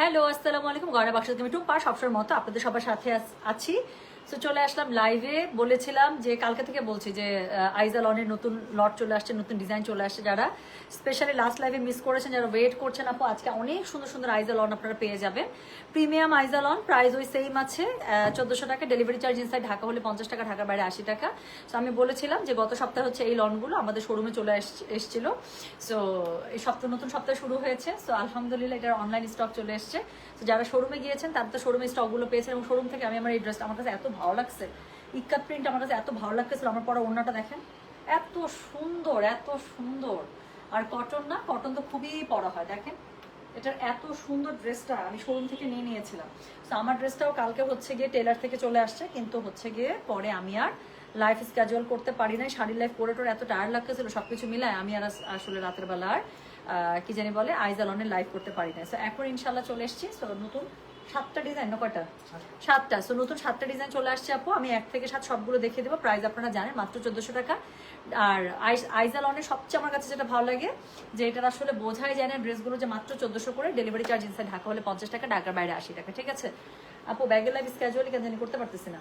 Hello আসসালামু আলাইকুম। গয়না বাক্স তুমি টুম্পা সবসময় মতো আপনাদের সবার সাথে আছি। তো চলে আসলাম লাইভে বলেছিলাম যে, কালকে থেকে বলছি যে আইজাল অনের নতুন লট চলে আসছে, নতুন ডিজাইন চলে আসছে যারা। স্পেশালি লাস্ট লাইভে মিস করেছেন, যারা ওয়েট করছেন আপু, আজকে অনেক সুন্দর সুন্দর আইজাল অন আপনারা পেয়ে যাবেন। প্রিমিয়াম আইজাল অন প্রাইস ওই সেম আছে চোদ্দশো টাকা ডেলিভারি চার্জ ইনসাইড ঢাকা হলে পঞ্চাশ টাকা, ঢাকার বাইরে আশি টাকা। তো আমি বলেছিলাম যে, গত সপ্তাহে হচ্ছে এই লনগুলো আমাদের শোরুমে চলে এস- এসেছিল। সো এই সপ্তাহ, নতুন সপ্তাহ শুরু হয়েছে। সো আলহামদুলিল্লাহ এটার অনলাইন স্টক চলে এসছে। তো যারা শোরুমে গিয়েছেন, তারা তো শোরুমে স্টকগুলো পেয়েছেন এবং শোরুম থেকে আমি আমার এই ড্রেসটা আমার কাছে এত ভালো লাগছে। ইক্কাত প্রিন্ট আমার কাছে এত ভালো লাগতেছিল, আমার পরে অন্যটা দেখেন। এত সুন্দর এত সুন্দর। আর কটন না কটন তো খুবই পরা হয়, দেখেন। এটার এত সুন্দর ড্রেসটা আমি শোরুম থেকে নিয়ে নিয়েছিলাম। তো আমার ড্রেসটাও কালকে হচ্ছে গিয়ে টেলার থেকে চলে আসছে, কিন্তু হচ্ছে গিয়ে পরে আমি আর লাইফ স্ক্যাজুয়াল করতে পারি নাই। শাড়ির লাইফ করে টোর এত টায়ার লাগতেছিল, সবকিছু মিলায় আমি আর আসলে রাতের বেলা আর কি জানি বলে আইজালনের লাইভ করতে পারি না সো এখন ইনশাল্লাহ চলে এসেছি। সো নতুন সাতটা ডিজাইন না কয়টা? সাতটা। সো নতুন সাতটা ডিজাইন চলে আসছে আপু। আমি এক থেকে সাত সবগুলো দেখিয়ে দেবো। প্রাইস আপনারা জানেন, মাত্র চোদ্দশো টাকা। আর আইজালনের সবচেয়ে আমার কাছে যেটা ভালো লাগে, যে এটা আসলে বোঝাই যায় না ড্রেসগুলো যে মাত্র চোদ্দশো করে ডেলিভারি চার্জ ইনসাইড ঢাকা হলে পঞ্চাশ টাকা, ঢাকার বাইরে আশি টাকা। ঠিক আছে? আপু ব্যাগের লাইফ স্ক্যাজুয়ালি কেন জানি করতে পারতেছি না।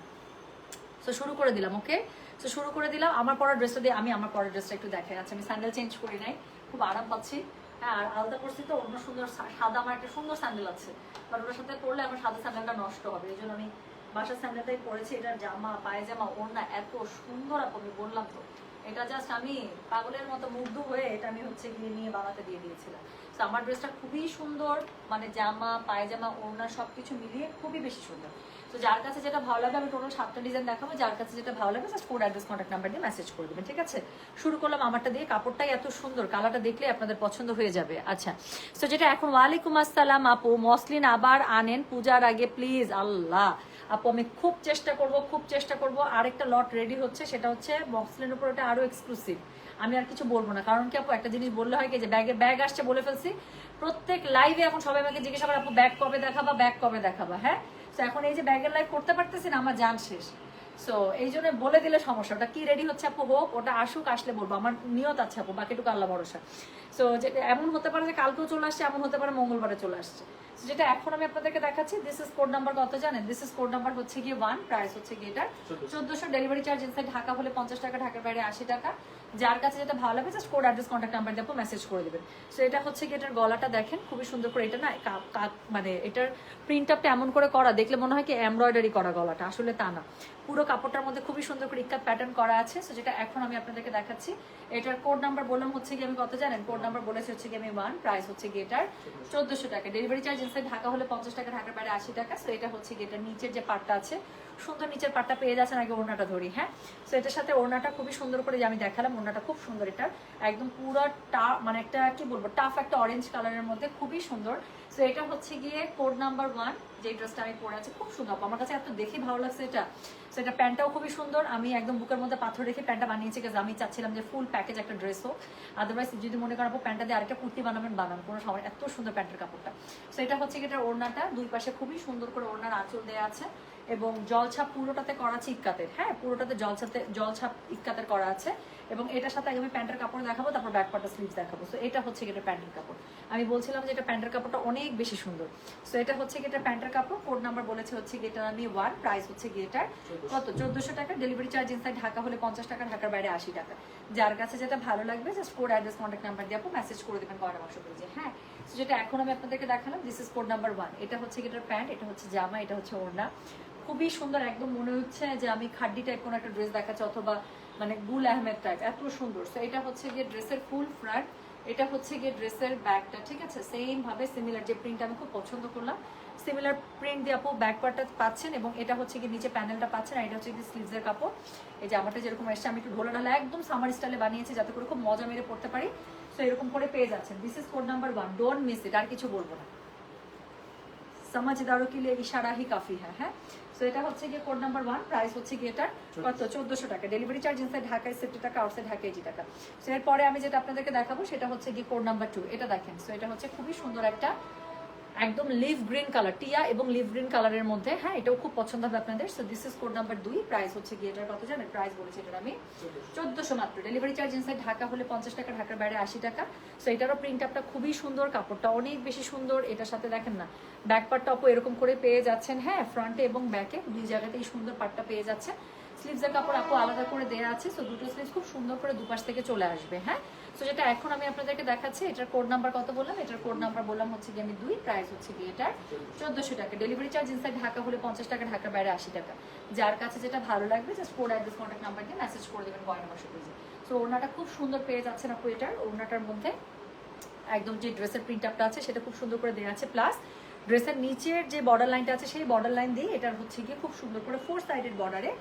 সো শুরু করে দিলাম, ওকে? সো শুরু করে দিলাম। আমার পরের ড্রেসটা দিয়ে আমি আমার পরের ড্রেসটা একটু দেখাই। আচ্ছা আমি স্যান্ডেল চেঞ্জ করি নাই। খুব আরাম পাচ্ছি। হ্যাঁ আর আলাদা করছি তো, অন্য সুন্দর সাদা আমার একটা সুন্দর স্যান্ডেল আছে। বাট ওটার সাথে পরলে আমার সাদা স্যান্ডেলটা নষ্ট হবে। এই জন্য আমি বাসার স্যান্ডেলটাই পরেছি। এটার জামা, পায়জামা, ওড়না এত সুন্দর আপনি বললাম তো। এটা জাস্ট আমি পাগলের মতো মুগ্ধ হয়ে এটা আমি হচ্ছে গিয়ে নিয়ে বানাতে দিয়ে দিয়েছিলাম। তো আমার ড্রেসটা খুবই সুন্দর মানে জামা, পায়জামা, ওড়না সব কিছু মিলিয়ে খুবই বেশি সুন্দর। তো যার কাছে যেটা ভালো লাগে আমি টোটাল সাতটা ডিজাইন দেখাবো। যার কাছে যেটা ভালো লাগে just code address contact number দিয়ে মেসেজ করে দেবেন, ঠিক আছে? শুরু করলাম আমারটা দিয়ে। কাপড়টাই এত সুন্দর কালারটা দেখলে আপনাদের পছন্দ হয়ে যাবে। আচ্ছা তো যেটা এখন, ওয়ালাইকুম আসসালাম আপু, মসলিন আবার আনেন পূজার আগে প্লিজ আল্লাহ। আপু, আমি খুব চেষ্টা করব, খুব চেষ্টা করব। আরেকটা লট রেডি হচ্ছে, সেটা হচ্ছে মসলিনের উপর ওটা আরও এক্সক্লুসিভ আমি আর কিছু বলব না, কারণ কি আপু, একটা জিনিস বললে হয় কি যে ব্যাগে ব্যাগ আসছে বলে ফেলছি। প্রত্যেক লাইভে এখন সবাই আমাকে জিজ্ঞাসা করে, আপু ব্যাগ কবে দেখাবা ব্যাগ কবে দেখাবা? হ্যাঁ? তো এখন এই যে ব্যাগের লাইভ করতে পারতেছি না, আমার জান শেষ। সো এই জন্য বলে দিলে সমস্যা, ওটা কি রেডি হচ্ছে আপু, হোক, ওটা আসুক, আসলে বলব। আমার নিয়ত আছে আপু, বাকিটুকু আল্লাহ ভরসা। সো যে, এমন হতে পারে যে কালকেও চলে আসছে, এমন হতে পারে মঙ্গলবারে চলে আসছে। যেটা এখন আমি আপনাদেরকে দেখাচ্ছি দিস ইজ কোড নাম্বার কত জানেন? দিস ইজ কোড নাম্বার হচ্ছে গিয়ে ওয়ান প্রাইস হচ্ছে গিয়ে এটা চোদ্দশো। ডেলিভারি চার্জ ইনসাইড ঢাকা হলে পঞ্চাশ টাকা ঢাকার বাইরে আশি টাকা। যার কাছে যেটা ভালো লাগবে just code address contact number দিয়ে মেসেজ করে দেবেন। সো এটা হচ্ছে গিয়ে এটার গলাটা দেখেন খুবই সুন্দর করে এটা না মানে এটার প্রিন্ট আপটা এমন করে করা দেখলে মনে হয় কি এমব্রয়ডারি করা গলাটা আসলে তা না। পুরো কাপড়টার মধ্যে খুবই সুন্দর করে ইক্কাত প্যাটার্ন করা আছে। সো যেটা এখন আমি আপনাদেরকে দেখাচ্ছি এটার কোড নাম্বার বললাম হচ্ছে কি আমি কত জানেন? কোড নাম্বার বলেছি হচ্ছে কি আমি ওয়ান প্রাইস হচ্ছে কি এটার চোদ্দশো। টাকা। ডেলিভারি চার্জ ইনসাইড ঢাকা হলে পঞ্চাশ টাকা, ঢাকার বাইরে আশি টাকা। সো এটা হচ্ছে এটা নিচের যে পাটটা আছে, সুন্দর নিচের পাটটা পেয়ে যাচ্ছেন আগে ওড়নাটা ধরি হ্যাঁ? সো এটার সাথে ওড়নাটা খুবই সুন্দর করে যে আমি দেখালাম, ওড়নাটা খুব সুন্দর এটা একদম পুরো টা মানে একটা, কি বলব টাফ একটা অরেঞ্জ কালারের মধ্যে খুবই সুন্দর সো এটা হচ্ছে গিয়ে কোড নাম্বার ওয়ান যে ড্রেসটা আমি পরে আছি, খুব সুন্দর। আমার কাছে এত দেখে ভালো লাগছে এটা। সো এটা প্যান্টটাও খুবই সুন্দর। আমি একদম বুকের মধ্যে পাথর রেখে প্যান্টটা বানিয়েছি কাজ আমি চাচ্ছিলাম যে ফুল প্যাকেজ একটা ড্রেস হোক। আদারওয়াইজ যদি মনে করাবো প্যান্টটা দিয়ে আরেকটা কুর্তি বানাবেন, বানান। কোনো সময় এত সুন্দর প্যান্টের কাপড়টা। সো এটা হচ্ছে কি এটার ওড়নাটা। দুই পাশে খুবই সুন্দর করে ওড়নার আঁচল দেওয়া আছে। এবং জলছাপ পুরোটাতে করা আছে ইক্কাতের হ্যাঁ পুরোটাতে জলছাতে জলছাপ ইক্কাতের করা আছে। এবং এটার সাথে আগে আমি প্যান্টের কাপড় দেখাবো তারপর ব্যাক পার্টটা স্লিভস দেখাবো। সো এটা হচ্ছে এটা প্যান্টের কাপড়। আমি বলছিলাম যে এটা প্যান্টের কাপড়টা অনেক বেশি সুন্দর। সো এটা হচ্ছে এটা প্যান্টের কাপড়। কোড নাম্বার বলেছে হচ্ছে এটা আমি ওয়ান প্রাইস হচ্ছে কি এটার কত? চোদ্দশো টাকা। ডেলিভারি চার্জ ইনসাইড ঢাকা হলে পঞ্চাশ টাকা ঢাকার বাইরে আশি টাকা। যার কাছে যেটা ভালো লাগবে just code address contact number দিয়ে মেসেজ করে দেবেন কয়টা বাক্স পেজে হ্যাঁ So যেটা এখন আমি আপনাদেরকে দেখালাম this is code number one এটা হচ্ছে কি এটার প্যান্ট এটা হচ্ছে জামা এটা হচ্ছে ওড়না। খুবই সুন্দর, একদম মনে হচ্ছে যে আমি খাড্ডি টাইপ কোনো একটা ড্রেস দেখাচ্ছি অথবা মানে গুল আহমেদ টাইপ এত সুন্দর। তো এটা হচ্ছে গিয়ে ড্রেসের ফুল ফ্রন্ট এটা হচ্ছে গিয়ে ড্রেসের ব্যাগটা ঠিক আছে? সেম ভাবে সিমিলার যে প্রিন্ট আমি খুব পছন্দ করলাম সিমিলার প্রিন্ট দিয়ে আপু ব্যাক পার্টটা পাচ্ছেন এবং এটা হচ্ছে কি নিচে প্যানেলটা পাচ্ছেন আর এটা হচ্ছে কি স্লিভসের কাপড়। এই যে আমারটা যেরকম এসছে, আমি একটু ঢোলা ঢালা একদম সামার স্টাইলে বানিয়েছি যাতে করে খুব মজা মেরে পড়তে পারি। তো এরকম করে পেয়ে যাচ্ছেন। This is code number one don't miss it আর কিছু বলব না। সমাজদারো কে লিয়ে ইশারা হি কাফি হ্যাঁ হ্যাঁ। সো এটা হচ্ছে গিয়ে কোড নাম্বার ওয়ান প্রাইস হচ্ছে গিয়ে এটার কত? চোদ্দোশো টাকা। ডেলিভারি চার্জ ইনসাইড ঢাকায় সেফটি টাকা আউটসাইড ঢাকা এইটি টাকা। সো এরপরে আমি যেটা আপনাদেরকে দেখাবো, সেটা হচ্ছে গিয়ে কোড নাম্বার টু এটা দেখেন। সো এটা হচ্ছে খুবই সুন্দর একটা একদম লিভ গ্রিন কালার টিয়া এবং লিভ গ্রিন কালারের মধ্যে হ্যাঁ এটাও খুব পছন্দ হবে আপনাদের। So this is code number দুই প্রাইস হচ্ছে গিয়ে এটার কত জানেন? প্রাইস বলেছি এটার আমি চোদ্দশো মাত্র। ডেলিভারি চার্জ ইনসাইড ঢাকা হলে পঞ্চাশ টাকা, ঢাকার বাইরে আশি টাকা। সো এটারও প্রিন্ট আপটা খুবই সুন্দর, কাপড়টা অনেক বেশি সুন্দর, এটার সাথে দেখেন না ব্যাক পার্টটা আপু এরকম করে পেয়ে যাচ্ছেন হ্যাঁ ফ্রন্টে এবং ব্যাকে দুই জায়গাতেই সুন্দর পার্টটা পেয়ে যাচ্ছে। স্লিভসের কাপড় আপু আলাদা করে দেওয়া আছে সো দুটো স্লিভস খুব সুন্দর করে দুপাশ থেকে চলে আসবে হ্যাঁ? সো যেটা এখন আমি আপনাদেরকে দেখাচ্ছি, এটার কোড নাম্বার কত বললাম? এটার কোড নাম্বার বললাম হচ্ছে কি আমি দুই প্রাইস হচ্ছে কি এটার চোদ্দশো টাকা। ডেলিভারি চার্জ ইনসাইড ঢাকা হলে পঞ্চাশ টাকা, ঢাকার বাইরে আশি টাকা। যার কাছে যেটা ভালো লাগবে just code address contact number দিয়ে মেসেজ করে দেবেন গয়না বাসা পেজে সো ওনাটা খুব সুন্দর পেয়ে যাচ্ছেন আপু এটার ওনাটার মধ্যে একদম যে ড্রেসের প্রিন্ট আপটা আছে, সেটা খুব সুন্দর করে দেওয়া আছে প্লাস ড্রেসের নিচের যে বর্ডার লাইনটা আছে, সেই বর্ডার লাইন দিয়ে এটার হচ্ছে গিয়ে খুব সুন্দর করে ফোর সাইডেড বর্ডারে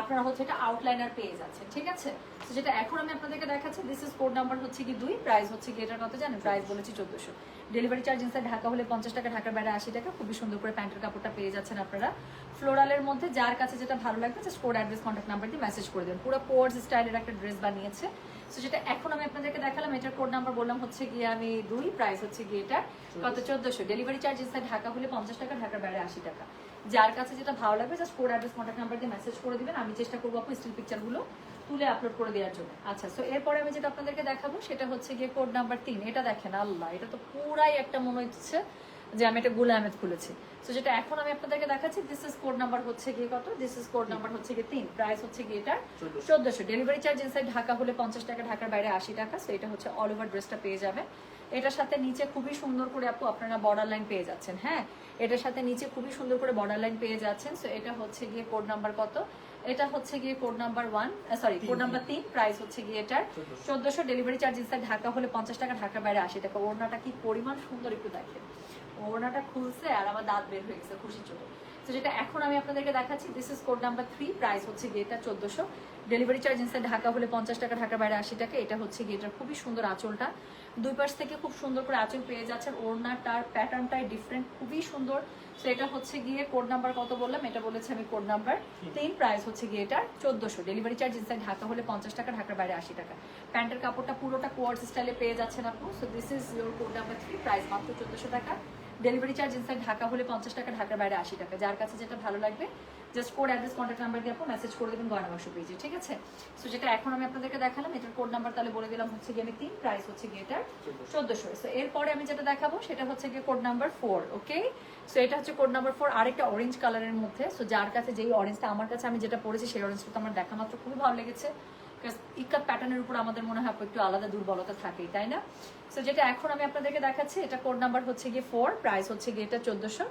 আপনারা হচ্ছে এটা আউটলাইনার পেয়ে যাচ্ছেন, ঠিক আছে? তো যেটা এখন আমি আপনাদেরকে দেখাচ্ছি দিস ইজ কোড নাম্বার হচ্ছে কি দুই প্রাইস হচ্ছে কি এটার কত জানেন প্রাইস বলেছি চোদ্দশো। ডেলিভারি চার্জ ইনসাইড ঢাকা হলে পঞ্চাশ টাকা, ঢাকার বাইরে আশি টাকা, খুবই সুন্দর করে প্যান্টের কাপড়টা পেয়ে যাচ্ছেন আপনারা। ফ্লোরালের মধ্যে যার কাছে যেটা ভালো লাগবে just code address contact number দিয়ে মেসেজ করে দেবেন। পুরো পোর্স স্টাইলের একটা ড্রেস বানিয়েছে। তো যেটা এখন আমি আপনাদেরকে দেখালাম এটার কোড নাম্বার বললাম হচ্ছে গিয়ে আমি দুই প্রাইস হচ্ছে গিয়ে এটা কত? চোদ্দশো। ডেলিভারি চার্জ ইনসাইড ঢাকা হলে পঞ্চাশ টাকা ঢাকার বাইরে আশি টাকা। যার কাছে যেটা ভালো লাগবে just code address contact number দিয়ে মেসেজ করে দিবেন। আমি চেষ্টা করব আপু স্টিল পিকচারগুলো তুলে আপলোড করে দেওয়ার জন্য। আচ্ছা সো এরপরে আমি যেটা আপনাদেরকে দেখাবো সেটা হচ্ছে গিয়ে কোড নাম্বার তিন। এটা দেখেন আল্লাহ এটা তো পুরাই একটা মনে হচ্ছে যে আমি একটা গুলা আহমেদ খুলেছি। তো যেটা এখন আমি আপনাদেরকে দেখাচ্ছি দিস ইজ কোড নাম্বার হচ্ছে গিয়ে কত? দিস ইজ কোড নাম্বার হচ্ছে গিয়ে তিন। প্রাইস হচ্ছে গিয়ে এটা চোদ্দশো। ডেলিভারি চার্জ ইনসাইড ঢাকা হলে পঞ্চাশ টাকা ঢাকার বাইরে আশি টাকা। সো এটা হচ্ছে অল ওভার ড্রেসটা পেয়ে যাবে এটার সাথে নিচে খুবই সুন্দর করে আপু আপনারা বর্ডার লাইন পেয়ে যাচ্ছেন হ্যাঁ? এটার সাথে নিচে খুবই সুন্দর করে বর্ডার লাইন পেয়ে যাচ্ছেন। সো এটা হচ্ছে গিয়ে কোড নাম্বার কত? এটা হচ্ছে গিয়ে code number one sorry code number তিন। প্রাইস হচ্ছে গিয়ে এটার চোদ্দশো। ডেলিভারি চার্জ ইনসাইড ঢাকা হলে পঞ্চাশ টাকা ঢাকার বাইরে আশি টাকা ওড়নাটা কি পরিমাণ সুন্দর একটু দেখেন। ওড়নাটা খুলছে আর আমার দাঁত বের হয়ে গেছে খুশি চলে তো যেটা এখন আমি আপনাদেরকে দেখাচ্ছি this is code number three price হচ্ছে গিয়েটা চোদ্দশো। ডেলিভারি চার্জ ইনসাইড ঢাকা হলে পঞ্চাশ টাকা ঢাকার বাইরে আশি টাকা এটা হচ্ছে গিয়েটার খুবই সুন্দর আঁচলটা। দুই পাশ থেকে খুব সুন্দর করে আঁচল পেয়ে যাচ্ছেন ওড়নাটার প্যাটার্নটাই ডিফারেন্ট খুবই সুন্দর। তো এটা হচ্ছে গিয়ে কোড নাম্বার কত বললাম? এটা বলেছে আমি কোড নাম্বার তিন প্রাইস হচ্ছে গিয়ে এটার চোদ্দশো। ডেলিভারি চার্জ ইনসাইড ঢাকা হলে পঞ্চাশ টাকা ঢাকার বাইরে আশি টাকা। প্যান্টের কাপড়টা পুরোটা কোয়ার্স স্টাইলে পেয়ে যাচ্ছেন আপু so this is your code number three price মাত্র চোদ্দশো টাকা। ডেলিভারি চার্জ ইনসাইড ঢাকা হলে পঞ্চাশ টাকা, ঢাকার বাইরে আশি টাকা। যার কাছে যেটা ভালো লাগবে just code address contact number দিয়ে আপনি মেসেজ করে দেবেন গয়না বাক্স পেজে ঠিক আছে? সো যেটা এখন আমি আপনাদেরকে দেখালাম, এটার কোড নাম্বার তাহলে বলে দিলাম হচ্ছে গিয়ে আমি তিন প্রাইস হচ্ছে গিয়ে এটার চোদ্দশো। সো এরপরে আমি যেটা দেখাবো, সেটা হচ্ছে গিয়ে code number four okay so এটা হচ্ছে কোড নাম্বার ফোর আরেকটা অরেঞ্জ কালারের মধ্যে। সো যার কাছে যেই অরেঞ্জটা আমার কাছে আমি যেটা পড়েছি সেই অরেঞ্জটা তো আমার দেখা মাত্র খুবই ভালো লেগেছে। ইকাত প্যাটার্নের উপর আমাদের মনে হয় একটু আলাদা দুর্বলতা থাকেই, তাই না? সো যেটা এখন আমি আপনাদেরকে দেখাচ্ছি, এটা কোড নাম্বার হচ্ছে গিয়ে ফোর প্রাইস হচ্ছে গিয়ে এটা চোদ্দশো।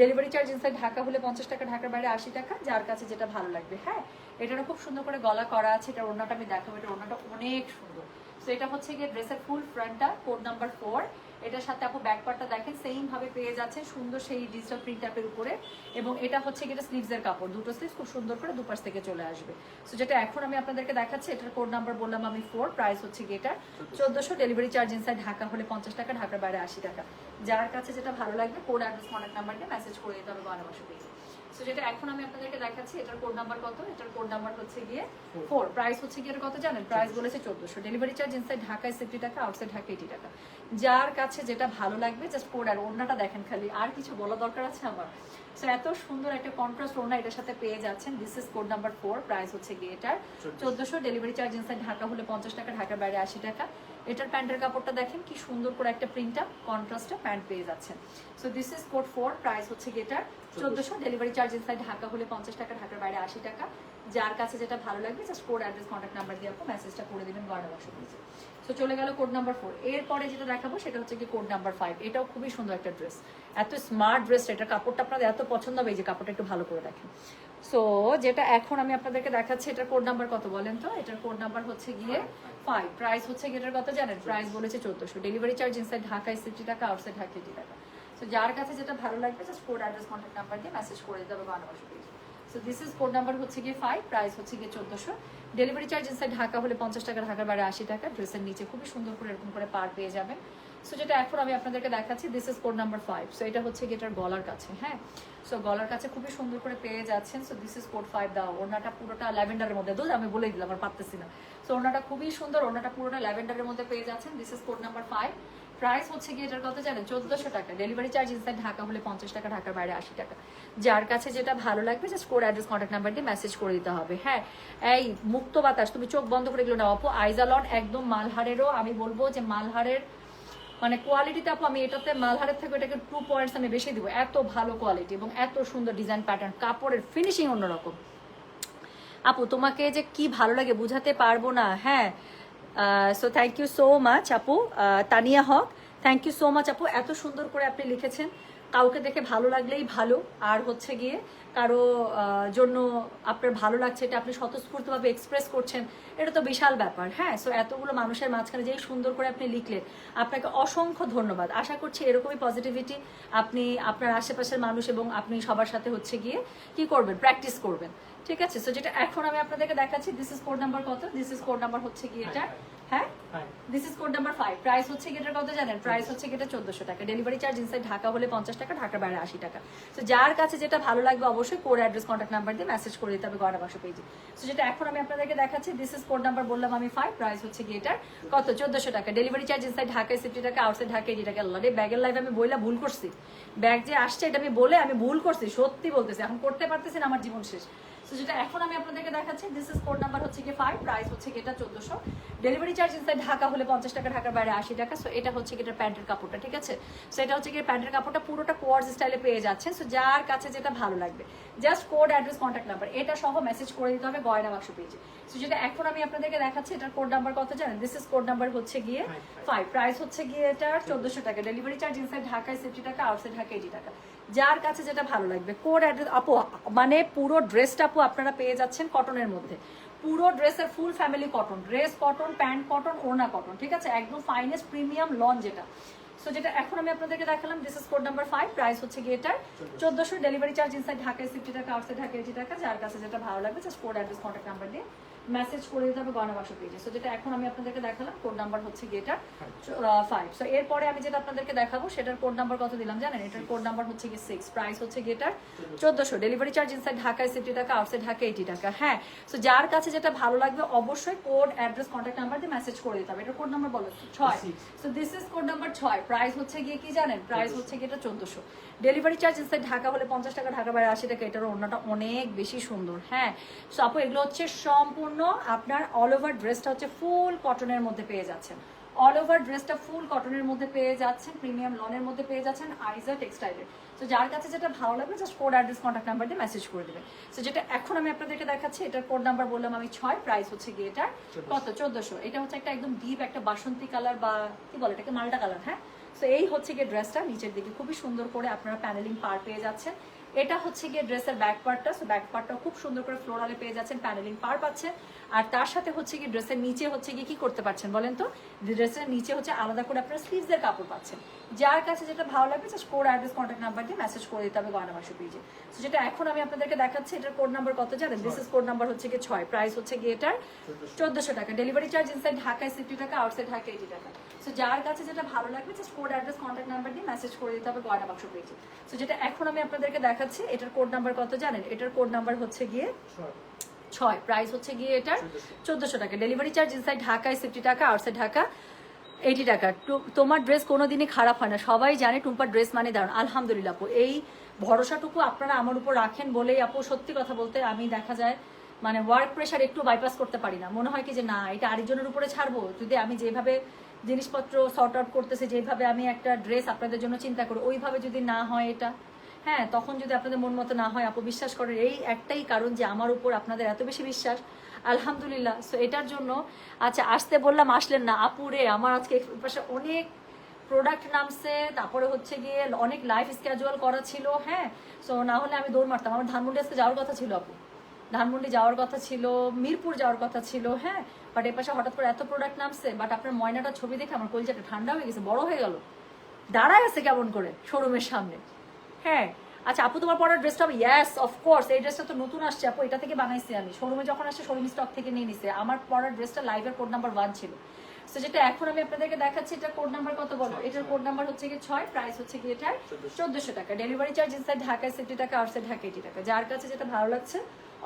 ডেলিভারি চার্জ ইনসাইড ঢাকা হলে পঞ্চাশ টাকা, ঢাকার বাইরে আশি টাকা, যার কাছে যেটা ভালো লাগবে হ্যাঁ? এটারও খুব সুন্দর করে গলা করা আছে এটা ওড়নাটা আমি দেখাবো এটা ওড়নাটা অনেক সুন্দর। সো এটা হচ্ছে গিয়ে ড্রেসের ফুল ফ্রন্টটা কোড নাম্বার ফোর এটার সাথে আপু ব্যাকপারটা দেখেন সেম ভাবে পেয়ে যাচ্ছে, সুন্দর সেই ডিজিটাল প্রিন্ট উপরে। এবং এটা হচ্ছে গিয়ে স্লিভসের কাপড়। দুটো স্লিভস খুব সুন্দর করে দুপাশ থেকে চলে আসবে। সো যেটা এখন আমি আপনাদেরকে দেখাচ্ছি, এটার কোড নাম্বার বললাম আমি ফোর প্রাইস হচ্ছে গিয়ে এটা? চোদ্দশো ডেলিভারি চার্জ ইনসাইড ঢাকা হলে পঞ্চাশ টাকা, ঢাকার বাইরে আশি টাকা। যার কাছে যেটা ভালো লাগবে কোড অ্যাড্রেস কন্ট্যাক্ট নাম্বার দিয়ে মেসেজ করে দিতে হবে বানাবাসা পেজে সো যেটা এখন আমি আপনাদেরকে দেখাচ্ছি এটার কোড নাম্বার কত? এটার কোড নাম্বার হচ্ছে গিয়ে ফোর প্রাইস হচ্ছে গিয়ে কত জানেন? প্রাইস বলেছে চোদ্দশো। ডেলিভারি চার্জ ইনসাইড ঢাকায় টাকা আউটসাইড ঢাকা এইটি টাকা। যার কাছে যেটা ভালো লাগবে জাস্ট কোড আর ওড়নাটা দেখেন খালি। আর কিছু বলা দরকার আছে আমার? সো এত সুন্দর একটা কন্ট্রাস্ট ওড়না এটার সাথে পেয়ে যাচ্ছেন। This is code number four price হচ্ছে গিয়ে এটার চোদ্দশো। ডেলিভারি চার্জ ইনসাইড ঢাকা হলে পঞ্চাশ টাকা ঢাকার বাইরে আশি টাকা। এটার প্যান্টের কাপড়টা দেখেন কি সুন্দর করে একটা প্রিন্ট আপ কন্ট্রাস্টে প্যান্ট পেয়ে যাচ্ছেন। So this is code four price হচ্ছে গিয়ে এটার চোদ্দশো। ডেলিভারি চার্জ ইনসাইড ঢাকা হলে পঞ্চাশ টাকা ঢাকার বাইরে আশি টাকা। যার কাছে যেটা ভালো লাগবে just code address contact number দিয়ে আপনি মেসেজটা করে দেবেন গয়না বাক্স নিচে। সো চলে গেল কোড নাম্বার ফোর এরপরে যেটা দেখাবো সেটা হচ্ছে কি কোড নাম্বার ফাইভ এটাও খুবই সুন্দর একটা ড্রেস এত স্মার্ট ড্রেস এটা কাপড়টা আপনাদের এত পছন্দ হবে এই যে কাপড়টা একটু ভালো করে দেখেন। সো যেটা এখন আমি আপনাদেরকে দেখাচ্ছি, এটার কোড নাম্বার কত বলেন তো? এটার কোড নাম্বার হচ্ছে গিয়ে ফাইভ প্রাইস হচ্ছে গিয়ে এটার কত জানেন? প্রাইস বলেছে চোদ্দশো। ডেলিভারি চার্জ ইনসাইড ঢাকায় সিক্সটি টাকা আউটসাইড ঢাকা এইটি টাকা সো যার কাছে যেটা ভালো লাগবে just code address contact number দিয়ে মেসেজ করে দিতে হবে বানাবাসা page so this is code number হচ্ছে গিয়ে ফাইভ প্রাইস হচ্ছে গিয়ে চোদ্দশো। ডেলিভারি চার্জ ইনসাইড ঢাকা হলে পঞ্চাশ টাকা ঢাকার বাইরে আশি টাকা। ড্রেসের নিচে খুবই সুন্দর করে এরকম করে পার পেয়ে যাবেন। সো যেটা এখন আমি আপনাদেরকে দেখাচ্ছি this is code number five so এটা হচ্ছে গিয়ে এটার গলার কাছে হ্যাঁ? সো গলার কাছে খুবই সুন্দর করে পেয়ে যাচ্ছেন। So this is code five দাও ওনাটা পুরোটা ল্যাভেন্ডারের মধ্যে দুধ আমি বলে দিলাম, আর পারতেছি না। সো ওনাটা খুবই সুন্দর ওনাটা পুরোটা ল্যাভেন্ডারের মধ্যে পেয়ে যাচ্ছেন। This is code number five price হচ্ছে কি এটার কত জানেন, চোদ্দশো টাকা। ডেলিভারি চার্জ ইনসাইড ঢাকা হলে পঞ্চাশ টাকা, ঢাকার বাইরে আশি টাকা। যার কাছে যেটা ভালো লাগবে just code address contact number দিয়ে মেসেজ করে দিতে হবে হ্যাঁ? এই মুক্ত বাতাস, তুমি চোখ বন্ধ করে এগুলো না অপো আইজালন একদম মালহারেরও, আমি বলব যে মালহারের মানে কোয়ালিটিতে আপু আমি এটাতে মালহারের থেকে এটাকে টু পয়েন্টস আমি বেশি দিব। এত ভালো কোয়ালিটি এবং এত সুন্দর ডিজাইন প্যাটার্ন কাপড়ের ফিনিশিং অন্যরকম। আপু, তোমাকে যে কি ভালো লাগে বুঝাতে পারব না হ্যাঁ? So thank you so much আপু। Tania Haque thank you so much আপু। এত সুন্দর করে আপনি লিখেছেন। কাউকে দেখে ভালো লাগলেই ভালো। আর হচ্ছে গিয়ে কারও জন্য আপনার ভালো লাগছে, এটা আপনি স্বতঃস্ফূর্তভাবে এক্সপ্রেস করছেন, এটা তো বিশাল ব্যাপার হ্যাঁ? সো এতগুলো মানুষের মাঝখানে যেই সুন্দর করে আপনি লিখলেন, আপনাকে অসংখ্য ধন্যবাদ। আশা করছি এরকমই পজিটিভিটি আপনি আপনার আশেপাশের মানুষ এবং আপনি সবার সাথে হচ্ছে গিয়ে কি করবেন প্র্যাকটিস করবেন। ঠিক আছে? সো যেটা এখন আমি আপনাদেরকে দেখাচ্ছি দিস ইজ কোড নাম্বার কত? দিস ইজ কোড নাম্বার হচ্ছে কি এটা? হ্যাঁ? This is code number five price হচ্ছে কি এটার কত জানেন? প্রাইস হচ্ছে কি এটা চোদ্দশো টাকা। ডেলিভারি চার্জ ইনসাইড ঢাকা হলে পঞ্চাশ টাকা ঢাকার বাইরে আশি টাকা। তো যার কাছে যেটা ভালো লাগবে অবশ্যই কোড অ্যাড্রেস কন্ট্যাক্ট নাম্বার দিয়ে মেসেজ করে দিতে হবে গয়না বাক্স পেজে তো যেটা এখন আমি আপনাদেরকে দেখাচ্ছি দিস ইজ কোড নাম্বার বললাম আমি ফাইভ প্রাইস হচ্ছে কি এটার কত? চোদ্দশো টাকা। ডেলিভারি চার্জ ইনসাইড ঢাকায় সিফটি টাকা আউটসাইড ঢাকা এইটি টাকা আল্লাহ ব্যাগের লাইফ আমি বইলা ভুল করছি। ব্যাগ যে আসছে এটা আমি বলে আমি ভুল করছি সত্যি বলতেছি। এখন করতে পারতেছি না আমার জীবন শেষ। তো যেটা এখন আমি আপনাদেরকে দেখাচ্ছি দিস ইজ কোড নাম্বার হচ্ছে কি ফাইভ প্রাইস হচ্ছে কি এটা চোদ্দশো। ডেলিভারি চার্জ ইনসাইড ঢাকা হলে পঞ্চাশ টাকা ঢাকার বাইরে আশি টাকা। সো এটা হচ্ছে এটা প্যান্টের কাপড়টা ঠিক আছে? সো এটা হচ্ছে কি প্যান্টের কাপড়টা পুরোটা কোয়ার্স স্টাইলে পেয়ে যাচ্ছেন। সো যার কাছে যেটা ভালো লাগবে just code address contact number এটা সহ মেসেজ করে দিতে হবে গয়না বাক্স পেজে সো যেটা এখন আমি আপনাদেরকে দেখাচ্ছি এটার কোড নাম্বার কত জানেন? দিস ইজ কোড নাম্বার হচ্ছে গিয়ে ফাইভ প্রাইস হচ্ছে গিয়ে এটার চোদ্দশো টাকা। ডেলিভারি চার্জ ইনসাইড ঢাকায় সিফটি টাকা আউটসাইড ঢাকা এইটি টাকা। যার কাছে যেটা ভালো লাগবে। কোড অ্যাড্রেস আপু মানে পুরো ড্রেসটা আপু আপনারা পেয়ে যাচ্ছেন কটনের মধ্যে। পুরো ড্রেসের full family cotton dress cotton pant cotton ওনা কটন ঠিক আছে? একদম ফাইনেস্ট প্রিমিয়াম লন যেটা। সো যেটা এখন আমি আপনাদেরকে দেখালাম this is code number five price হচ্ছে গিয়ে এটার চোদ্দশো ডেলিভারি চার্জ ইনসাইড ঢাকায় সিফটি টাকা আউটসাইড ঢাকা এইটি টাকা, যার কাছে যেটা ভালো লাগবে just code address contact number দিয়ে মেসেজ করে দিতে হবে গয়না বাক্স পেজে সো যেটা এখন আমি আপনাদেরকে দেখালাম কোড নাম্বার হচ্ছে গিয়ে এটা ফাইভ সো এরপরে আমি যেটা আপনাদেরকে দেখাবো সেটার কোড নাম্বার কত দিলাম জানেন? এটার কোড নাম্বার হচ্ছে গিয়ে সিক্স প্রাইস হচ্ছে গিয়ে এটার চোদ্দশো। ডেলিভারি চার্জ ইনসাইড ঢাকায় সিফটি টাকা আউটসাইড ঢাকা এইটি টাকা। হ্যাঁ সো যার কাছে যেটা ভালো লাগবে অবশ্যই কোড অ্যাড্রেস কন্ট্যাক্ট নাম্বার দিয়ে মেসেজ করে দিতে হবে। এটা কোড নাম্বার বলো ছয়। So this is code number ছয়। প্রাইস হচ্ছে গিয়ে কি জানেন? প্রাইস হচ্ছে গিয়ে এটা চোদ্দশো। ডেলিভারি চার্জ ইনসাইড ঢাকা হলে পঞ্চাশ টাকা ঢাকা বাইরে আশি টাকা এটার অন্যটা অনেক বেশি সুন্দর। হ্যাঁ সো আপু এগুলো হচ্ছে সম্পূর্ণ আপনার অল ওভার ড্রেসটা হচ্ছে ফুল কটনের মধ্যে পেয়ে যাচ্ছেন। অল ওভার ড্রেসটা ফুল কটনের মধ্যে পেয়ে যাচ্ছেন প্রিমিয়াম লনের মধ্যে পেয়ে যাচ্ছেন আইজা টেক্সটাইলের তো যার কাছে যেটা ভালো লাগবে just code address contact number দিয়ে মেসেজ করে দেবে তো যেটা এখন আমি আপনাদেরকে দেখাচ্ছি এটার কোড নাম্বার বললাম আমি ছয় প্রাইস হচ্ছে গিয়ে এটা কত? চোদ্দশো। এটা হচ্ছে একটা একদম ডিপ একটা বাসন্তী কালার বা কি বলে এটাকে মাল্টা কালার হ্যাঁ? তো এই হচ্ছে গিয়ে ড্রেসটা নিচের দিকে। খুবই সুন্দর করে আপনারা প্যানেলিং পার পেয়ে যাচ্ছেন। এটা হচ্ছে গিয়ে ড্রেসের ব্যাক পার্টটা সো ব্যাক পার্টটা খুব সুন্দর করে ফ্লোরালে পেয়ে যাচ্ছেন প্যানেলিং পার পাচ্ছেন আর তার সাথে হচ্ছে কি ড্রেসের নিচে হচ্ছে গিয়ে কি করতে পারছেন বলেন তো? ড্রেসের নিচে হচ্ছে আলাদা করে আপনার স্লিভসের কাপড় পাচ্ছেন। যার কাছে যেটা ভালো লাগবে just code address contact number দিয়ে মেসেজ করে দিতে হবে গয়না মাসু পেজে তো যেটা এখন আমি আপনাদেরকে দেখাচ্ছি এটার কোড নাম্বার কত জানেন? দিস ইজ কোড নাম্বার হচ্ছে গিয়ে ছয়। প্রাইস হচ্ছে গিয়ে এটার চোদ্দশো। টাকা। ডেলিভারি চার্জ ইনসাইড ঢাকায় সিফটি টাকা আউটসাইড ঢাকা এইটি টাকা। সো যার কাছে যেটা ভালো লাগবে just code address contact number দিয়ে মেসেজ করে দিতে হবে গয়না বাক্স পেজে সো যেটা এখন আমি আপনাদেরকে দেখাচ্ছি এটার কোড নাম্বার কত জানেন? এটার কোড নাম্বার হচ্ছে গিয়ে ছয়। প্রাইস হচ্ছে গিয়ে এটার চোদ্দশো। টাকা। ডেলিভারি চার্জ ইনসাইড ঢাকায় সিফটি টাকা আউটসাইড ঢাকা এইটি টাকা। তোমার ড্রেস কোনোদিনই খারাপ হয় না। সবাই জানে টুম্পার ড্রেস মানে দারুণ। আলহামদুলিল্লাহ আপু এই ভরসাটুকু আপনারা আমার উপর রাখেন বলেই আপু সত্যি কথা বলতে আমি দেখা যায় মানে ওয়ার্ক প্রেশার একটু বাইপাস করতে পারি না। মনে হয় কি যে না এটা আরেকজনের উপরে ছাড়বো। যদি আমি যেভাবে জিনিসপত্র সর্ট আউট করতেছি যেভাবে আমি একটা ড্রেস আপনাদের জন্য চিন্তা করি ওইভাবে যদি না হয় এটা। হ্যাঁ তখন যদি আপনাদের মন মতো না হয়, আপু বিশ্বাস করেন, এই একটাই কারণ যে আমার উপর আপনাদের এত বেশি বিশ্বাস। আলহামদুলিল্লাহ সো এটার জন্য আচ্ছা আসতে বললাম, আসলেন না আপুরে আমার আজকে পাশে অনেক প্রোডাক্ট নামছে, তারপরে হচ্ছে গিয়ে অনেক লাইফ স্ক্যাজুয়াল করা ছিল হ্যাঁ সো না হলে আমি দৌড় মারতাম। আমার ধানমন্ডি আজকে যাওয়ার কথা ছিল, আপু। ধানমন্ডি যাওয়ার কথা ছিল, মিরপুর যাওয়ার কথা ছিল হ্যাঁ বাট এর পাশে হঠাৎ করে এত প্রোডাক্ট নামছে বাট আপনার ময়নাটা ছবি দেখে আমার কলজাটা ঠান্ডা হয়ে গেছে, বড় হয়ে গেল। দাঁড়ায় আছে কেমন করে শোরুমের সামনে। হ্যাঁ। আচ্ছা আপু তোমার পরার ড্রেসটা হবে ইয়াস অফকোর্স এই ড্রেসটা তো নতুন আসছে। আপু এটা থেকে বানাইছি আমি। শোরুমে যখন আসছে শোরুম স্টক থেকে নিয়ে নিছে। আমার পরার ড্রেসটা লাইভের কোড নাম্বার ওয়ান ছিল। তো যেটা এখন আমি আপনাদেরকে দেখাচ্ছি এটা কোড নাম্বার কত বলো? এটার কোড নাম্বার হচ্ছে কি ছয় প্রাইস হচ্ছে কি এটা চোদ্দশো। টাকা। ডেলিভারি চার্জ ইনসাইড ঢাকায় সিটি টাকা আউটসাইড ঢাকা এইটি টাকা। যার কাছে যেটা ভালো লাগছে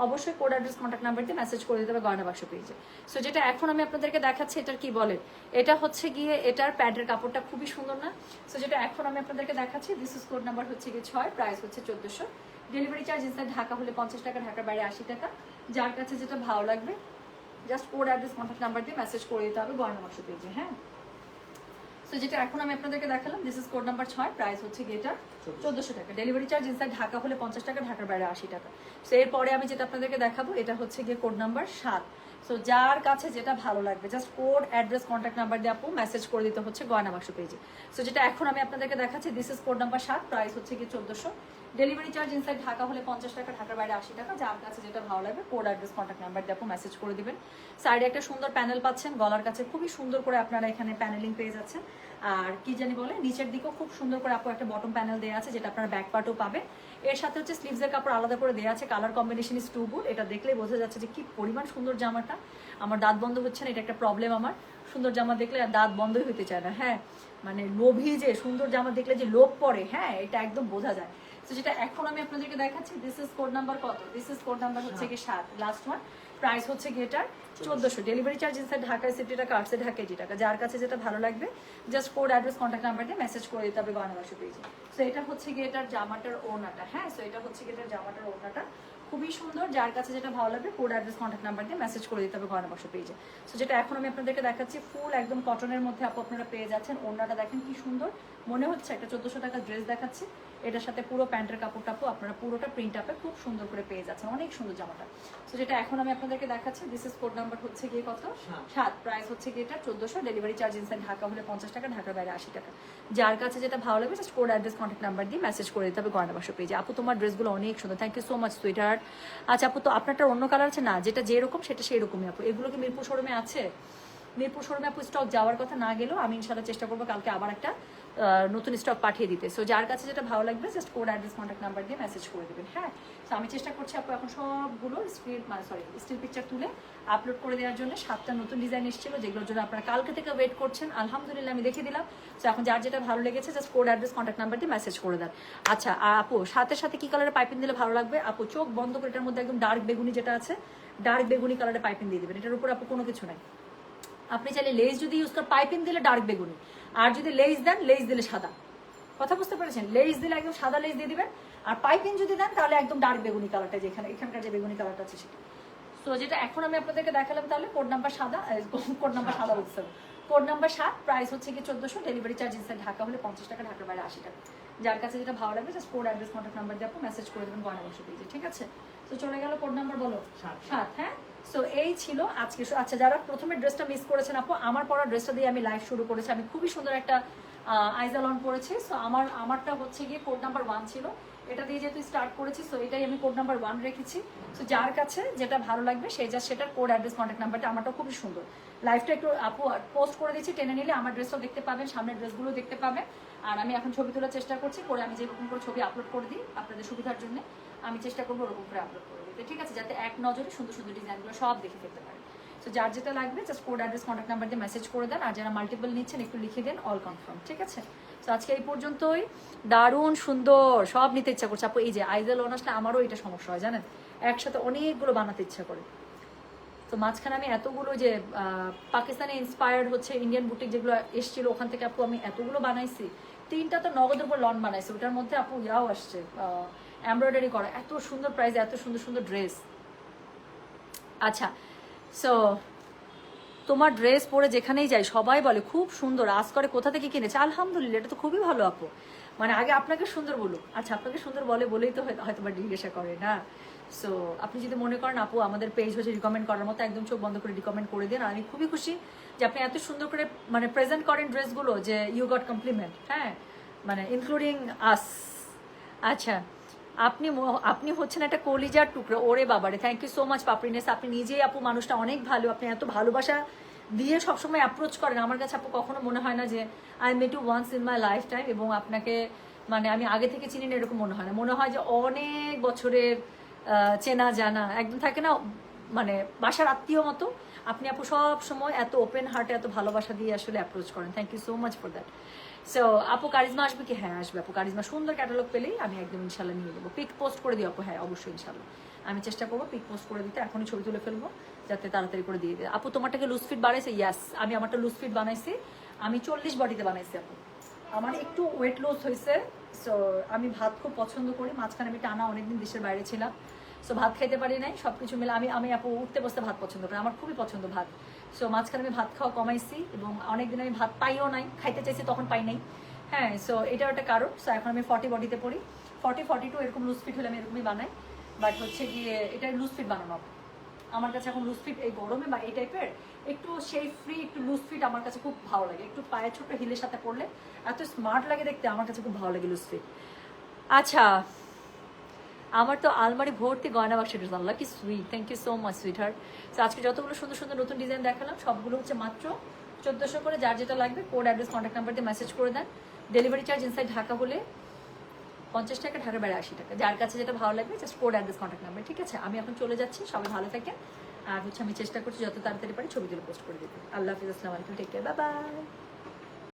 অবশ্যই কোড অ্যাড্রেস কন্ট্যাক্ট নাম্বার দিয়ে মেসেজ করে দিতে হবে গয়না বাক্স পেজে সো যেটা এখন আমি আপনাদেরকে দেখাচ্ছি, এটার কি বলে? এটা হচ্ছে গিয়ে এটার প্যাডের কাপড়টা খুবই সুন্দর না? সো যেটা এখন আমি আপনাদেরকে দেখাচ্ছি দিস ইস কোড নাম্বার হচ্ছে গিয়ে ছয় প্রাইস হচ্ছে চোদ্দোশো। ডেলিভারি চার্জ ইনসাইড ঢাকা হলে পঞ্চাশ টাকা, ঢাকার বাইরে আশি টাকা। যার কাছে যেটা ভালো লাগবে just code address contact number দিয়ে মেসেজ করে দিতে হবে গয়না বাক্স পেজে হ্যাঁ? সো যেটা এখন আমি আপনাদেরকে দেখালাম দিস ইজ কোড নাম্বার ছয় প্রাইস হচ্ছে গিয়েটা চোদ্দোশো টাকা। ডেলিভারি চার্জ ইনসাইড ঢাকা হলে পঞ্চাশ টাকা ঢাকার বাইরে আশি টাকা। সো এরপরে আমি যেটা আপনাদেরকে দেখাবো এটা হচ্ছে গিয়ে কোড নাম্বার সাত। সো যার কাছে যেটা ভালো লাগবে just code address contact number দিয়ে আপু মেসেজ করে দিতে হচ্ছে গয়না বাক্স পেজে সো যেটা এখন আমি আপনাদেরকে দেখাচ্ছি দিস ইস কোড নাম্বার সাত প্রাইস হচ্ছে গিয়ে চোদ্দোশো। ডেলিভারি চার্জ ইনসাইড ঢাকা হলে পঞ্চাশ টাকা, ঢাকার বাইরে আশি টাকা। যার কাছে যেটা ভালো লাগবে কোড অ্যাড্রেস কন্ট্যাক্ট নাম্বার দিয়ে আপু মেসেজ করে দিবেন। সাইডে একটা সুন্দর প্যানেল পাচ্ছেন, গলার কাছে খুবই সুন্দর করে আপনারা এখানে প্যানেলিং পেয়ে যাচ্ছেন। আর কি জানি বলে, নিচের দিকেও খুব সুন্দর করে আপু একটা বটম প্যানেল দেওয়া আছে, যেটা আপনারা ব্যাক পার্টও পাবে এর সাথে হচ্ছে স্লিভসের কাপড় আলাদা করে দেওয়া আছে colour combination is too good এটা দেখলে বোঝা যাচ্ছে যে কি পরিমাণ সুন্দর জামাটা। আমার দাঁত বন্ধ হচ্ছে না এটা একটা প্রবলেম আমার। সুন্দর জামা দেখলে আর দাঁত বন্ধই হতে চায় না হ্যাঁ। মানে লোভী যে সুন্দর জামা দেখলে যে লোভ পড়ে হ্যাঁ এটা একদম বোঝা যায়। তো যেটা এখন আমি আপনাদেরকে দেখাচ্ছি দিস ইজ কোড নাম্বার কত? দিস ইজ কোড নাম্বার হচ্ছে কি সাত লাস্ট ওয়ান প্রাইস হচ্ছে গিয়ে এটার? চোদ্দশো। ডেলিভারি চার্জ ইনসাইড ঢাকায় সিটি টাকা আটশো ঢাকায় জি টাকা যার কাছে যেটা ভালো লাগবে just code address contact number দিয়ে মেসেজ করে দিতে হবে গয়নাবাসী পেজে সো এটা হচ্ছে গিয়ে এটার জামাটার ওনাটা হ্যাঁ? সো এটা হচ্ছে গিয়ে জামাটার ওনাটা খুবই সুন্দর, যার কাছে যেটা ভালো লাগবে কোড অ্যাড্রেস কন্ট্যাক্ট নাম্বার দিয়ে মেসেজ করে দিতে হবে গয়নাবাক্স পেজে সো যেটা এখন আমি আপনাদেরকে দেখাচ্ছি ফুল একদম কটনের মধ্যে আপু আপনারা পেয়ে যাচ্ছেন। ওনাটা দেখেন কি সুন্দর। মনে হচ্ছে একটা চোদ্দশো টাকা ড্রেস দেখাচ্ছি। এটার সাথে পুরো প্যান্টের কাপড়টা আপু আপনারা পুরোটা প্রিন্ট আপে খুব সুন্দর করে পেয়ে যাচ্ছেন অনেক সুন্দর জামাটা। সো যেটা এখন আমি আপনাদেরকে দেখাচ্ছি দিস ইস কোড নাম্বার হচ্ছে গিয়ে কত? সাত। প্রাইস হচ্ছে গিয়ে এটা চোদ্দশো ডেলিভারি চার্জ ইনসাইড ঢাকা হলে পঞ্চাশ টাকা ঢাকার বাইরে আশি টাকা। যার কাছে যেটা ভালো লাগবে just code address contact number দিয়ে মেসেজ করে দিতে হবে গয়নাবাস পেজে আপু তোমার ড্রেসগুলো অনেক সুন্দর। Thank you so much sweetheart আচ্ছা আপু তো আপনারটা অন্য কালার আছে না? যেটা যেরকম সেটা সেই রকমই আপু। এগুলো কি মিরপুর শোরুমে আছে? মিরপুর শোরুমে আপু স্টক যাওয়ার কথা না গেলেও আমি ইনশাল্লাহ চেষ্টা করব কালকে আবার একটা নতুন স্টক পাঠিয়ে দিতে। সো যার কাছে যেটা ভালো লাগবে just code address contact number দিয়ে মেসেজ করে দেবেন হ্যাঁ? তো আমি চেষ্টা করছি আপু এখন সবগুলো স্ক্রিন সরি স্টিল পিকচার তুলে আপলোড করে দেওয়ার জন্য। সাতটা নতুন ডিজাইন এসেছিল, যেগুলোর জন্য আপনারা কালকে থেকে ওয়েট করছেন। আলহামদুলিল্লাহ, আমি দেখে দিলাম। তো এখন যার যেটা ভালো লেগেছে just code address contact number দিয়ে মেসেজ করে দেন। আচ্ছা আর আপু, সাথে সাথে কি কালারের পাইপিং দিলে ভালো লাগবে? আপু, চোখ বন্ধ করে এটার মধ্যে একদম ডার্ক বেগুনি যেটা আছে ডার্ক বেগুনি কালারের পাইপিং দিয়ে দেবেন। এটার উপর আপু কোনো কিছু নাই। আপনি চাইলে লেজ যদি ইউজ করেন পাইপিং দিলে ডার্ক বেগুনি। আর যদি লেজ দেন লেস দিলে সাদা। কথা বুঝতে পেরেছেন? লেজ দিলে একদম সাদা লেজ দিয়ে দিবেন। আর পাইপিং যদি দেন, তাহলে একদম ডার্ক বেগুনি কালারটা যেখানে এখানকার যে বেগুনি কালারটা আছে সেটা। তো যেটা এখন আমি আপনাদেরকে দেখালাম তাহলে কোড নাম্বার সাদা কোড নাম্বার সাদা বলতে কোড নাম্বার সাত প্রাইস হচ্ছে কি চোদ্দশো ডেলিভারি চার্জ ইনসাইড ঢাকা হলে পঞ্চাশ টাকা, ঢাকার বাইরে আশি টাকা। যার কাছে যেটা ভালো লাগবে just code address contact number দিয়ে আপনি মেসেজ করে দেবেন গয়না বসে পেয়েছে ঠিক আছে? তো চলে গেল কোড নাম্বার বলো। সাত। হ্যাঁ? সো এই ছিল আজকে আচ্ছা যারা প্রথমে ড্রেসটা মিস করেছেন আপু আমার পরা ড্রেসটা দিয়ে আমি লাইভ শুরু করেছি। আমি খুবই সুন্দর একটা আইজাল অন পরেছি সো আমার আমারটা হচ্ছে গিয়ে কোড নাম্বার ওয়ান ছিল। এটা দিয়ে যেহেতু স্টার্ট করেছি সো এটাই আমি কোড নাম্বার ওয়ান রেখেছি। সো যার কাছে যেটা ভালো লাগবে সেই যা সেটার কোড অ্যাড্রেস কন্ট্যাক্ট নাম্বারটা আমারটা খুবই সুন্দর। লাইভটা একটু আপু পোস্ট করে দিচ্ছি টেনে নিলে আমার ড্রেসটাও দেখতে পাবেন সামনের ড্রেসগুলো দেখতে পাবেন। আর আমি এখন ছবি তোলার চেষ্টা করছি, করে আমি যেরকম করে ছবি আপলোড করে দিই আপনাদের সুবিধার জন্য, আমি চেষ্টা করব ওরকম করে আপলোড করে দিতে। ঠিক আছে, যাতে এক নজরে সুন্দর সুন্দর ডিজাইনগুলো সব দেখে ফেলতে পারে। তো যার যেটা লাগবে just code address contact number দিয়ে মেসেজ করে দেন, আর যারা মাল্টিপল নিচ্ছেন, একটু লিখে দেন অল কনফার্ম ঠিক আছে? তো আজকে এই পর্যন্তই। দারুণ, সুন্দর, সব নিতে ইচ্ছা করছে। আপু, এই যে আইজাল অনার্সটা আমারও এটা সমস্যা হয়, জানেন? একসাথে অনেকগুলো বানাতে ইচ্ছা করে। তো মাঝখানে আমি এতগুলো যে পাকিস্তানে ইন্সপায়ার্ড হচ্ছে ইন্ডিয়ান বুটিক যেগুলো এসেছিল, ওখান থেকে আপু আমি এতগুলো বানাইছি। তিনটা তো নগদের উপর লন বানাইছি, ওটার মধ্যে আপু ইয়াও আসছে এমব্রয়ডারি করা, এত সুন্দর প্রাইস এত সুন্দর সুন্দর ড্রেস আচ্ছা সো তোমার ড্রেস পরে যেখানেই যাই, সবাই বলে খুব সুন্দর, আজ করে কোথা থেকে কিনেছে? আলহামদুলিল্লাহ, এটা তো খুবই ভালো আপু। মানে আগে আপনাকে সুন্দর বলুক। আচ্ছা আপনাকে সুন্দর বলে বলেই তো হয়তো বা জিজ্ঞাসা করে, না? সো আপনি যদি মনে করেন, আপু, আমাদের পেজ হচ্ছে রিকমেন্ড করার মতো, একদম চোখ বন্ধ করে রিকমেন্ড করে দিন। আমি খুবই খুশি যে আপনি এত সুন্দর করে মানে প্রেজেন্ট করেন ড্রেসগুলো যে ইউ গট কমপ্লিমেন্ট হ্যাঁ? মানে ইনক্লুডিং আস আচ্ছা আপনি আপনি হচ্ছেন একটা কলিজার টুকরো। ওরে বাবারে থ্যাংক ইউ সো মাচ পাপড়িনেস। আপনি নিজেই, আপু, মানুষটা অনেক ভালো। আপনি এত ভালোবাসা দিয়ে সবসময় অ্যাপ্রোচ করেন। আমার কাছে, আপু, কখনো মনে হয় না যে I met to once in my life time এবং আপনাকে মানে আমি আগে থেকে চিনি না, এরকম মনে হয় না। মনে হয় যে অনেক বছরের চেনা, জানা, একদম থাকে না মানে বাসার আত্মীয় মতো, আপনি আপু সব সময় এত ওপেন হার্টে এত ভালোবাসা দিয়ে আসলে অ্যাপ্রোচ করেন। Thank you so much for that so আপু কারিজমা আসবে কি? হ্যাঁ আসবে আপু। কারিজমা সুন্দর ক্যাটালগ পেলেই আমি একদম ইনশাল্লাহ নিয়ে দেবো পিক পোস্ট করে দিই আপু। হ্যাঁ অবশ্যই ইনশাল্লাহ। আমি চেষ্টা করব পিক পোস্ট করে দিতে। এখনই ছবি তুলে ফেলব, যাতে তাড়াতাড়ি করে দিয়ে দেয়। আপু, তোমারটাকে লুজ ফিট বানাইছে? ইয়াস আমি আমারটা লুজ ফিট বানাইছি। আমি চল্লিশ বডিতে বানাইছি আপু। আমার একটু ওয়েট লস হয়েছে সো আমি ভাত খুব পছন্দ করি। মাঝখানে আমি টানা অনেকদিন দেশের বাইরে ছিলাম। সো ভাত খাইতে পারি নাই সব কিছু মিলে আমি আমি আপু উঠতে বসতে ভাত পছন্দ করি আমার খুবই পছন্দ ভাত। সো মাঝখানে আমি ভাত খাওয়া কমাইছি এবং অনেকদিন আমি ভাত পাইও নাই, খাইতে চাইছি, তখন পাই নাই। হ্যাঁ সো এটাও একটা কারণ। সো এখন আমি ফর্টি বডিতে পড়ি। ফর্টি ফর্টি টু এরকম লুজ ফিট হলে আমি এরকমই বানাই। বাট হচ্ছে গিয়ে এটা লুজ ফিট বানানো। আমার কাছে এখন লুজ ফিট এই গরমে বা এই টাইপের একটু সেই ফ্রি একটু লুজ ফিট আমার কাছে খুব ভালো লাগে। একটু পায়ে ছোট হিলের সাথে পড়লে এত স্মার্ট লাগে দেখতে, আমার কাছে খুব ভালো লাগে লুজ ফিট আচ্ছা আমার তো আলমারি ভর্তি গয়না বাক্স জানলা, কি sweet thank you so much sweetheart তো আজকে যতগুলো সুন্দর সুন্দর নতুন ডিজাইন দেখালাম, সবগুলো হচ্ছে মাত্র চোদ্দোশো করে, যার যেটা লাগবে কোড অ্যাড্রেস কন্ট্যাক্ট নাম্বার দিয়ে মেসেজ করে দেন। ডেলিভারি চার্জ ইনসাইড ঢাকা হলে পঞ্চাশ টাকা ঢাকা বাইরে আশি টাকা। যার কাছে যেটা ভালো লাগবে just code address contact number ঠিক আছে? আমি এখন চলে যাচ্ছি, সবাই ভালো থাকেন। আর হচ্ছে আমি চেষ্টা করছি, যত তাড়াতাড়ি পারি, ছবি তুলে পোস্ট করে দিতে। আল্লাহ হাফিজ, আসসালামু আলাইকুম টেক কেয়ার বাই